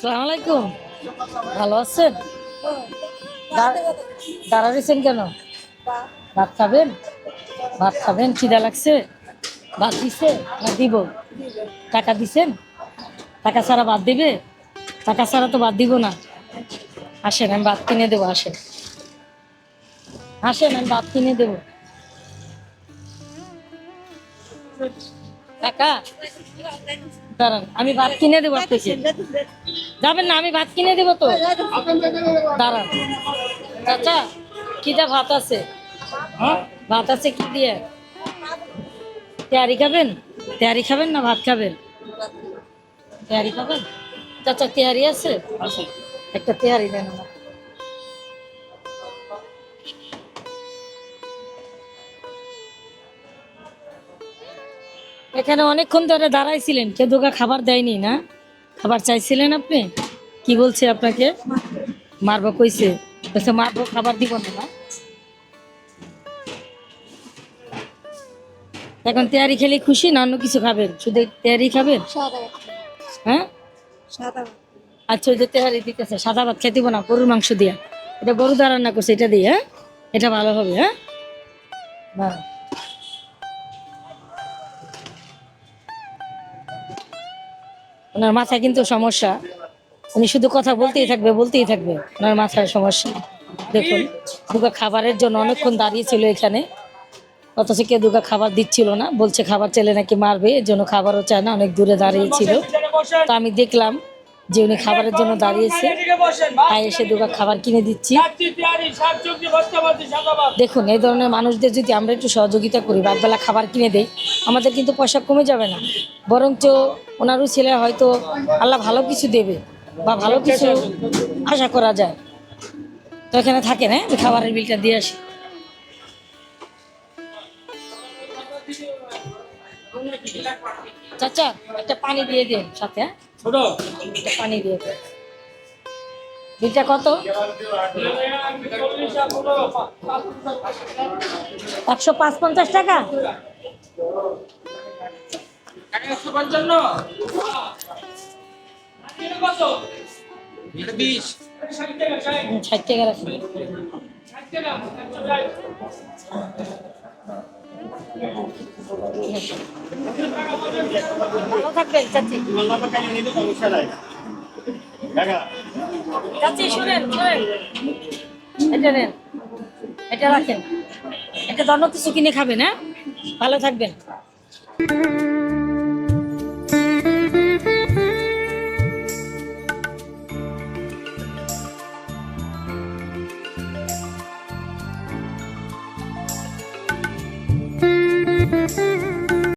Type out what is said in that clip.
সালাম আলাইকুম। ভালো আছেন? দা- দাঁড়াইছেন কেন? ভাত খাবেন? ভাত খাবেন? খিদা লাগছে? ভাত দিছে? না দিব। টাকা দিছেন? টাকা ছাড়া ভাত দিবে? টাকা ছাড়া তো ভাত দিব না। আসেন, আমি ভাত কিনে দেবো, আসেন। আসেন, আমি ভাত কিনে দেবো। টাকা? দাঁড়ান আমি ভাত কিনে দেবো আপনাকে। যাবেন না আমি ভাত কিনে দেবো তো। দাঁড়ান। চাচা কিটা ভাত আছে? হ্যাঁ? ভাত আছে কি দিয়ে? তেয়ারি খাবেন? তেয়ারি খাবেন না ভাত খাবেন? তেয়ারি খাবেন? চাচা তেয়ারি আছে? একটা তেয়ারি দেন আমার এখানে অনেকক্ষণ ধরে দাঁড়াইছিলেন কেউ দোকা খাবার দেয়নি না? খাবার চাইছিলেন আপনি? কি বলছে আপনাকে? মারবো কইছে। বলছে মারবো খাবার দিব না। এখন তেয়ারি খেলে খুশি না অন্য কিছু খাবেন? শুধু তেয়ারি খাবেন? হ্যাঁ? আচ্ছা ওই যে তেহারি দিতেছে সাদা ভাত খেতে দিব না গরুর মাংস দিয়া। এটা গরু দা রান্না করছে এটা দিয়ে হ্যাঁ? এটা ভালো হবে হ্যাঁ? ওনার মাথায় কিন্তু সমস্যা। উনি শুধু কথা বলতেই থাকবে বলতেই থাকবে। ওনার মাথায় সমস্যা। দেখুন, দুগা খাবারের জন্য অনেকক্ষণ দাঁড়িয়েছিল এখানে। অথচ কেউ দুগা খাবার দিচ্ছিল না, বলছে খাবার চেলে নাকি মারবে, এর জন্য খাবারও চায় না, অনেক দূরে দাঁড়িয়েছিল তো আমি দেখলাম যে উনি খাবারের জন্য দাঁড়িয়েছে, তাই এসে দুগা খাবার কিনে দিচ্ছি। দেখুন, এই ধরনের মানুষদের যদি আমরা একটু সহযোগিতা করি বাদবেলা খাবার কিনে দেই, আমাদের কিন্তু পয়সা কমে যাবে না। বরঞ্চ ওনারও ছেলে হয়তো আল্লাহ ভালো কিছু দেবে বা ভালো কিছু আশা করা যায়। তো এখানে থাকেন হ্যাঁ? খাবারের বিলটা দিয়ে আসি। চাচা একটা পানি দিয়ে দিন সাথে হ্যাঁ? ছোট। একটা পানি দিয়ে দিন। বিলটা কত? একশো পাঁচ পঞ্চাশ টাকা? একশো পঞ্চান্ন বিশ। ষাট টাকা রাখুন। ভালো থাকবেন চাচি। চাচি শুনেন শুনেন। এটা নেন। এটা রাখেন। এটা দন্ন কিছু কিনে খাবেন হ্যাঁ? ভালো থাকবেন।